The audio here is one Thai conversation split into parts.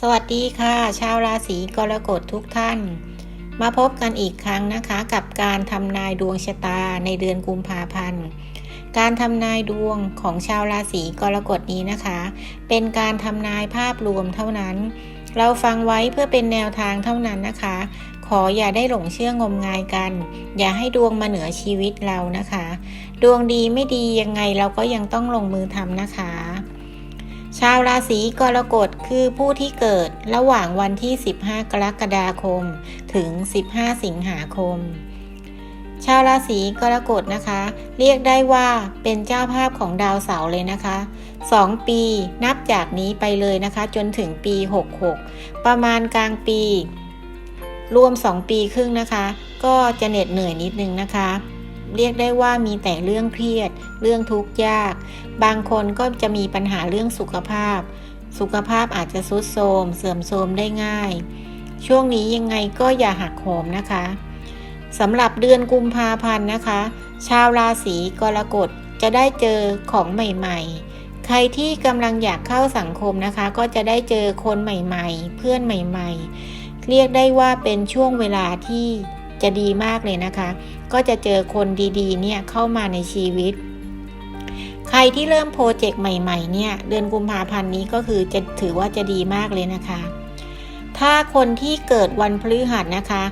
สวัสดีค่ะ ชาวราศีกรกฎทุกท่าน มาพบกันอีกครั้งนะคะ กับการทำนายดวงชะตาในเดือนกุมภาพันธ์การทำนายดวงของชาวราศีกรกฎนี้นะคะ เป็นการทำนายภาพรวมเท่านั้น เราฟังไว้เพื่อเป็นแนวทางเท่านั้นนะคะ ขออย่าได้หลงเชื่องมงายกัน อย่าให้ดวงมาเหนือชีวิตเรานะคะ ดวงดีไม่ดียังไงเราก็ยังต้องลงมือทำนะคะ ชาวราศีกรกฎคือผู้ที่เกิดระหว่างวันที่ 15 กรกฎาคม ถึง 15 สิงหาคม ชาวราศีกรกฎนะคะ เรียกได้ว่าเป็นเจ้าภาพของดาวเสาร์เลยนะคะ 2 ปีนับจากนี้ไปเลยนะคะ จนถึงปี 66 ประมาณกลางปี รวม 2 ปีครึ่งนะคะ ก็จะเหน็ดเหนื่อยนิดนึงนะคะ เรียกได้ว่ามีแต่เรื่องเครียด เรื่องทุกข์ยาก บางคนก็จะมีปัญหาเรื่องสุขภาพ สุขภาพอาจจะทรุดโทรมเสื่อมโทรมได้ง่าย ช่วงนี้ยังไงก็อย่าหักโหมนะคะสำหรับเดือนกุมภาพันธ์นะคะ ชาวราศีกรกฎจะได้เจอของใหม่ๆ ใครที่กำลังอยากเข้าสังคมนะคะ ก็จะได้เจอคนใหม่ๆ เพื่อนใหม่ๆ เรียกได้ว่าเป็นช่วงเวลาที่ จะดีมากเลยนะคะ ก็จะเจอคนดีๆ เนี่ยเข้ามาในชีวิต ใครที่เริ่มโปรเจกต์ใหม่ๆ เนี่ย เดือนกุมภาพันธ์นี้ก็คือจะถือว่าจะดีมากเลยนะคะ ถ้าคนที่เกิดวันพฤหัสนะคะ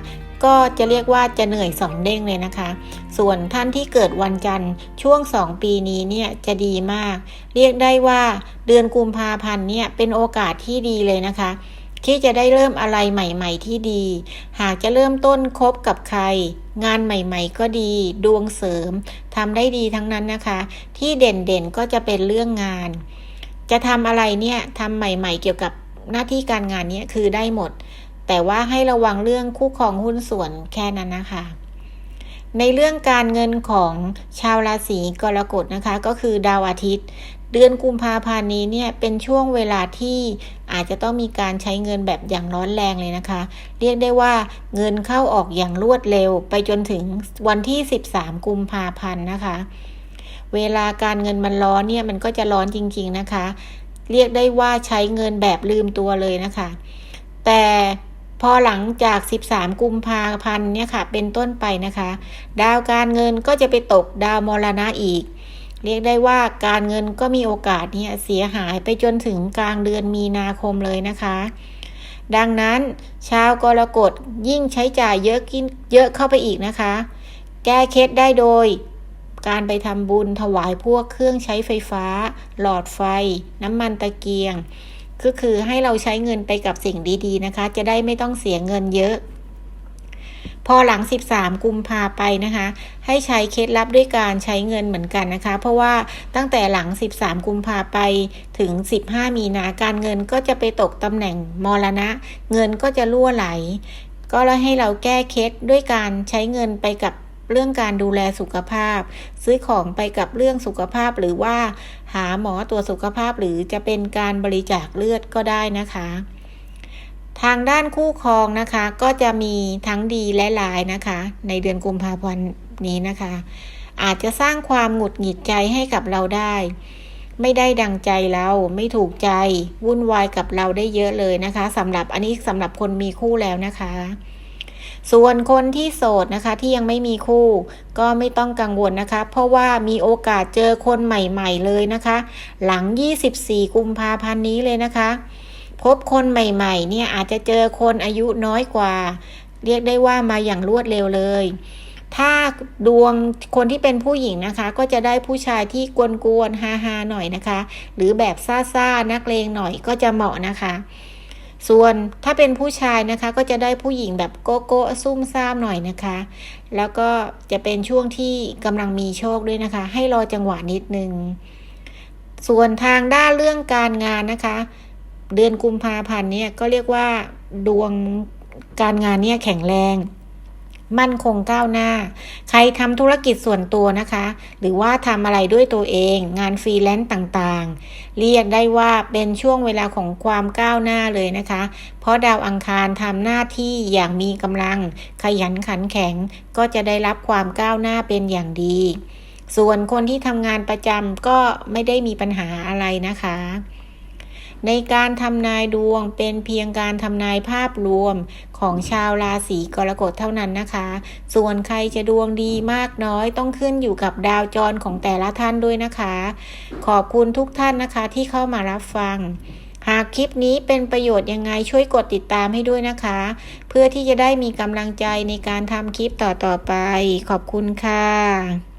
ก็จะเรียกว่าจะเหนื่อยสองเด้งเลยนะคะ ส่วนท่านที่เกิดวันจันทร์ช่วงสองปีนี้เนี่ยจะดีมาก เรียกได้ว่าเดือนกุมภาพันธ์เนี่ยเป็นโอกาสที่ดีเลยนะคะ ที่จะได้เริ่มอะไรใหม่ ๆ ที่ดี หากจะเริ่มต้นคบกับใคร งานใหม่ ๆ ก็ดี ดวงเสริมทำได้ดีทั้งนั้นนะคะ ที่เด่นๆก็จะเป็นเรื่องงาน จะทำอะไรเนี่ยทำใหม่ ๆ เกี่ยวกับหน้าที่การงานเนี่ยคือได้หมด แต่ว่าให้ระวังเรื่องคู่ครองหุ้นส่วนแค่นั้นนะคะในเรื่องการเงินของชาวราศีกรกฎนะคะ ก็คือดาวอาทิตย์ เดือนกุมภาพันธ์นี้เนี่ยเป็นช่วงเวลาที่อาจจะต้องมีการใช้เงินแบบอย่างร้อนแรงเลยนะคะ เรียกได้ว่าเงินเข้าออกอย่างรวดเร็ว ไปจนถึงวันที่ 13 กุมภาพันธ์นะคะ เวลาการเงินมันร้อนเนี่ยมันก็จะร้อนจริง ๆนะคะ เรียกได้ว่าใช้เงินแบบลืมตัวเลยนะคะ แต่พอหลังจาก 13 กุมภาพันธ์เนี่ยค่ะ เป็นต้นไปนะคะ ดาวการเงินก็จะไปตกดาวมรณะอีก เรียกได้ว่าการเงินก็มีโอกาสเนี่ยเสียหายไปจนถึงกลางเดือนมีนาคมเลยนะคะ ดังนั้นชาวกรกฎยิ่งใช้จ่ายเยอะกินเยอะเข้าไปอีกนะคะ แก้เคล็ดได้โดย การไปทำบุญถวายพวกเครื่องใช้ไฟฟ้า หลอดไฟ น้ำมันตะเกียง ก็คือให้เราใช้เงินไปกับสิ่งดีๆนะคะ จะได้ไม่ต้องเสียเงินเยอะ พอหลัง 13 กุมภาไปนะคะ ให้ใช้เคล็ดลับด้วยการใช้เงินเหมือนกันนะคะ เพราะว่าตั้งแต่หลัง 13 กุมภาไปถึง 15 มีนาการเงินก็จะไปตกตำแหน่งมรณะ เงินก็จะล่วไหล ก็แล้วให้เราแก้เคล็ดด้วยการใช้เงินไปกับเรื่องการดูแลสุขภาพ ซื้อของไปกับเรื่องสุขภาพหรือว่าหาหมอตัวสุขภาพหรือจะเป็นการบริจาคเลือดก็ได้นะคะ ทางด้านคู่ครองนะคะ ก็จะมีทั้งดีและร้ายนะคะ ในเดือนกุมภาพันธ์นี้นะคะ อาจจะสร้างความหงุดหงิดใจให้กับเราได้ ไม่ได้ดังใจเราไม่ถูกใจ วุ่นวายกับเราได้เยอะเลยนะคะสำหรับอันนี้สำหรับคนมีคู่แล้วนะคะ ส่วนคนที่โสดนะคะที่ยังไม่มีคู่ ก็ไม่ต้องกังวลนะคะ เพราะว่ามีโอกาสเจอคนใหม่ ๆ เลยนะคะ หลัง 24 กุมภาพันธ์นี้เลยนะคะ พบคนใหม่ๆ เนี่ยอาจจะเจอคนอายุน้อยกว่า เรียกได้ว่ามาอย่างรวดเร็วเลย ถ้าดวงคนที่เป็นผู้หญิงนะคะ ก็จะได้ผู้ชายที่กวนๆฮาๆหน่อยนะคะ หรือแบบซ่าๆนักเลงหน่อยก็จะเหมาะนะคะส่วนถ้าเป็นผู้ชายนะคะก็จะได้ผู้หญิงแบบโกโก้ซุ่มซ่ามหน่อยนะคะ แล้วก็จะเป็นช่วงที่กำลังมีโชคด้วยนะคะ ให้รอจังหวะนิดนึง ส่วนทางด้านเรื่องการงานนะคะ เดือนกุมภาพันธ์เนี่ยก็เรียกว่าดวงการงานเนี่ยแข็งแรง มั่นคงก้าวหน้า ใครทำธุรกิจส่วนตัวนะคะ หรือว่าทำอะไรด้วยตัวเอง งานฟรีแลนซ์ต่างๆ เรียกได้ว่าเป็นช่วงเวลาของความก้าวหน้าเลยนะคะ เพราะดาวอังคารทำหน้าที่อย่างมีกำลัง ขยันขันแข็ง ก็จะได้รับความก้าวหน้าเป็นอย่างดี ส่วนคนที่ทำงานประจำก็ไม่ได้มีปัญหาอะไรนะคะ ในการทำนายดวงเป็นเพียงการทำนายภาพรวมของชาวราศีกรกฎเท่านั้นนะคะ ส่วนใครจะดวงดีมากน้อยต้องขึ้นอยู่กับดาวจรของแต่ละท่านด้วยนะคะ ขอบคุณทุกท่านนะคะที่เข้ามารับฟัง หากคลิปนี้เป็นประโยชน์ยังไงช่วยกดติดตามให้ด้วยนะคะ เพื่อที่จะได้มีกำลังใจในการทำคลิปต่อๆไป ขอบคุณค่ะ